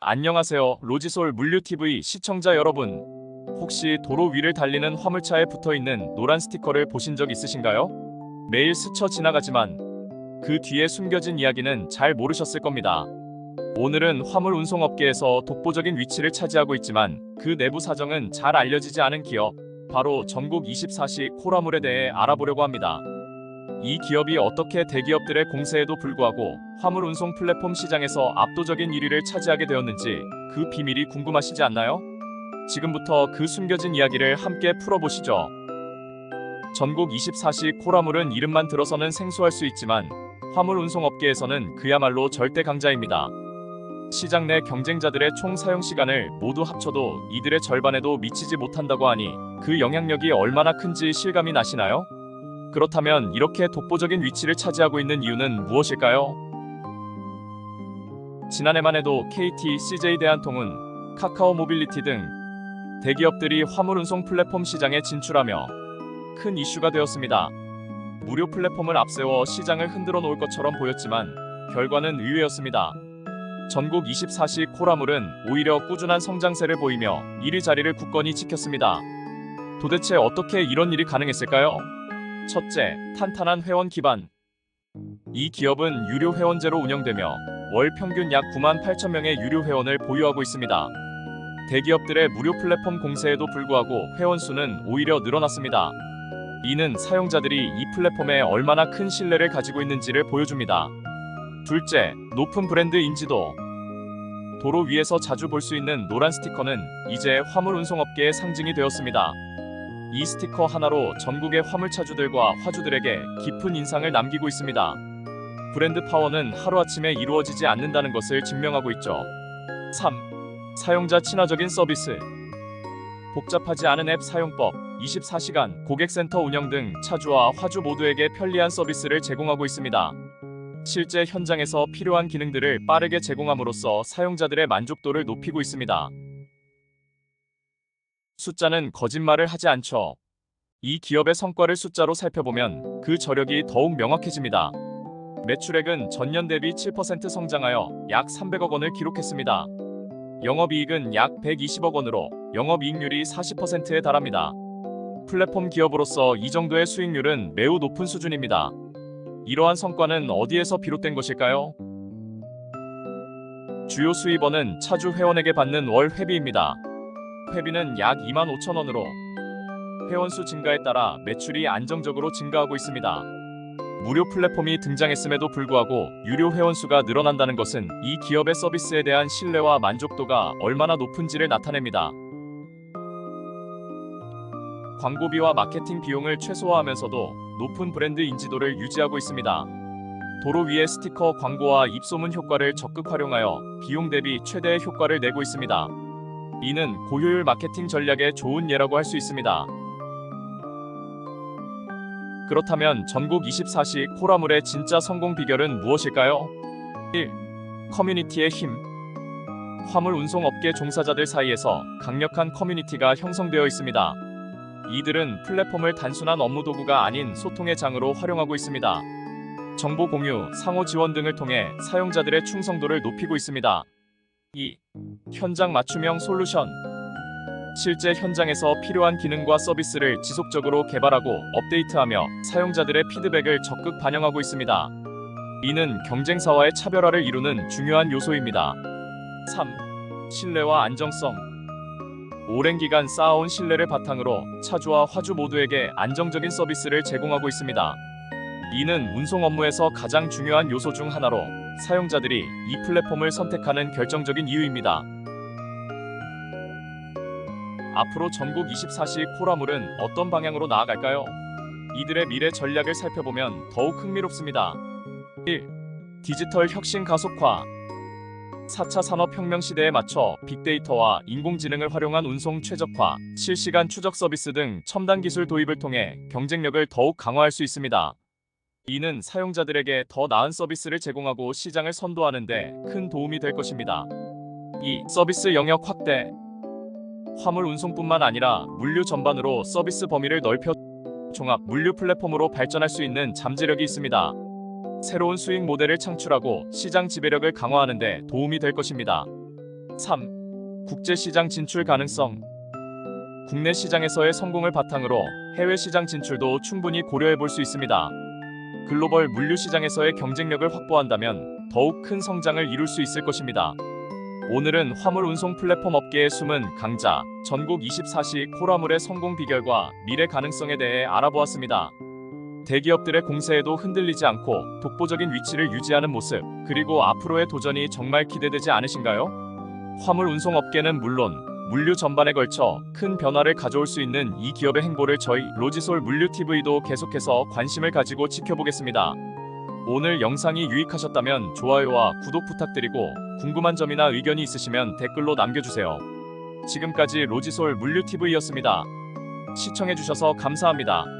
안녕하세요. 로지솔 물류TV 시청자 여러분. 혹시 도로 위를 달리는 화물차에 붙어 있는 노란 스티커를 보신 적 있으신가요? 매일 스쳐 지나가지만 그 뒤에 숨겨진 이야기는 잘 모르셨을 겁니다. 오늘은 화물 운송업계에서 독보적인 위치를 차지하고 있지만 그 내부 사정은 잘 알려지지 않은 기업, 바로 전국 24시 코라물에 대해 알아보려고 합니다. 이 기업이 어떻게 대기업들의 공세에도 불구하고 화물 운송 플랫폼 시장에서 압도적인 1위를 차지하게 되었는지 그 비밀이 궁금하시지 않나요? 지금부터 그 숨겨진 이야기를 함께 풀어보시죠. 전국 24시 코라물은 이름만 들어서는 생소할 수 있지만 화물 운송업계에서는 그야말로 절대 강자입니다. 시장 내 경쟁자들의 총 사용 시간을 모두 합쳐도 이들의 절반에도 미치지 못한다고 하니 그 영향력이 얼마나 큰지 실감이 나시나요? 그렇다면 이렇게 독보적인 위치를 차지하고 있는 이유는 무엇일까요? 지난해만 해도 KT, CJ 대한통운, 카카오 모빌리티 등 대기업들이 화물 운송 플랫폼 시장에 진출하며 큰 이슈가 되었습니다. 무료 플랫폼을 앞세워 시장을 흔들어 놓을 것처럼 보였지만 결과는 의외였습니다. 전국 24시 코라물은 오히려 꾸준한 성장세를 보이며 1위 자리를 굳건히 지켰습니다. 도대체 어떻게 이런 일이 가능했을까요? 첫째, 탄탄한 회원 기반. 이 기업은 유료 회원제로 운영되며 월 평균 약 9만 8천 명의 유료 회원을 보유하고 있습니다. 대기업들의 무료 플랫폼 공세에도 불구하고 회원 수는 오히려 늘어났습니다. 이는 사용자들이 이 플랫폼에 얼마나 큰 신뢰를 가지고 있는지를 보여줍니다. 둘째, 높은 브랜드 인지도. 도로 위에서 자주 볼 수 있는 노란 스티커는 이제 화물 운송업계의 상징이 되었습니다. 이 스티커 하나로 전국의 화물차주들과 화주들에게 깊은 인상을 남기고 있습니다. 브랜드 파워는 하루아침에 이루어지지 않는다는 것을 증명하고 있죠. 3. 사용자 친화적인 서비스. 복잡하지 않은 앱 사용법, 24시간 고객센터 운영 등 차주와 화주 모두에게 편리한 서비스를 제공하고 있습니다. 실제 현장에서 필요한 기능들을 빠르게 제공함으로써 사용자들의 만족도를 높이고 있습니다. 숫자는 거짓말을 하지 않죠. 이 기업의 성과를 숫자로 살펴보면 그 저력이 더욱 명확해집니다. 매출액은 전년 대비 7% 성장하여 약 300억 원을 기록했습니다. 영업이익은 약 120억 원으로 영업이익률이 40%에 달합니다. 플랫폼 기업으로서 이 정도의 수익률은 매우 높은 수준입니다. 이러한 성과는 어디에서 비롯된 것일까요? 주요 수입원은 차주 회원에게 받는 월 회비입니다. 회비는 약 2만 5천 원으로 회원수 증가에 따라 매출이 안정적으로 증가하고 있습니다. 무료 플랫폼이 등장했음에도 불구하고 유료 회원수가 늘어난다는 것은 이 기업의 서비스에 대한 신뢰와 만족도가 얼마나 높은지를 나타냅니다. 광고비와 마케팅 비용을 최소화하면서도 높은 브랜드 인지도를 유지하고 있습니다. 도로 위의 스티커 광고와 입소문 효과를 적극 활용하여 비용 대비 최대의 효과를 내고 있습니다. 이는 고효율 마케팅 전략의 좋은 예라고 할 수 있습니다. 그렇다면 전국 24시 코라물의 진짜 성공 비결은 무엇일까요? 1. 커뮤니티의 힘. 화물 운송 업계 종사자들 사이에서 강력한 커뮤니티가 형성되어 있습니다. 이들은 플랫폼을 단순한 업무 도구가 아닌 소통의 장으로 활용하고 있습니다. 정보 공유, 상호 지원 등을 통해 사용자들의 충성도를 높이고 있습니다. 2. 현장 맞춤형 솔루션. 실제 현장에서 필요한 기능과 서비스를 지속적으로 개발하고 업데이트하며 사용자들의 피드백을 적극 반영하고 있습니다. 이는 경쟁사와의 차별화를 이루는 중요한 요소입니다. 3. 신뢰와 안정성. 오랜 기간 쌓아온 신뢰를 바탕으로 차주와 화주 모두에게 안정적인 서비스를 제공하고 있습니다. 이는 운송 업무에서 가장 중요한 요소 중 하나로 사용자들이 이 플랫폼을 선택하는 결정적인 이유입니다. 앞으로 전국 24시 코라물은 어떤 방향으로 나아갈까요? 이들의 미래 전략을 살펴보면 더욱 흥미롭습니다. 1. 디지털 혁신 가속화 4차 산업혁명 시대에 맞춰 빅데이터와 인공지능을 활용한 운송 최적화, 실시간 추적 서비스 등 첨단 기술 도입을 통해 경쟁력을 더욱 강화할 수 있습니다. 이는 사용자들에게 더 나은 서비스를 제공하고 시장을 선도하는 데 큰 도움이 될 것입니다. 2. 서비스 영역 확대 화물 운송뿐만 아니라 물류 전반으로 서비스 범위를 넓혀 종합 물류 플랫폼으로 발전할 수 있는 잠재력이 있습니다. 새로운 수익 모델을 창출하고 시장 지배력을 강화하는 데 도움이 될 것입니다. 3. 국제시장 진출 가능성 국내 시장에서의 성공을 바탕으로 해외 시장 진출도 충분히 고려해 볼 수 있습니다. 글로벌 물류 시장에서의 경쟁력을 확보한다면 더욱 큰 성장을 이룰 수 있을 것입니다. 오늘은 화물 운송 플랫폼 업계의 숨은 강자, 전국 24시 코라물의 성공 비결과 미래 가능성에 대해 알아보았습니다. 대기업들의 공세에도 흔들리지 않고 독보적인 위치를 유지하는 모습, 그리고 앞으로의 도전이 정말 기대되지 않으신가요? 화물 운송 업계는 물론 물류 전반에 걸쳐 큰 변화를 가져올 수 있는 이 기업의 행보를 저희 로지솔 물류 TV도 계속해서 관심을 가지고 지켜보겠습니다. 오늘 영상이 유익하셨다면 좋아요와 구독 부탁드리고 궁금한 점이나 의견이 있으시면 댓글로 남겨주세요. 지금까지 로지솔 물류 TV였습니다. 시청해주셔서 감사합니다.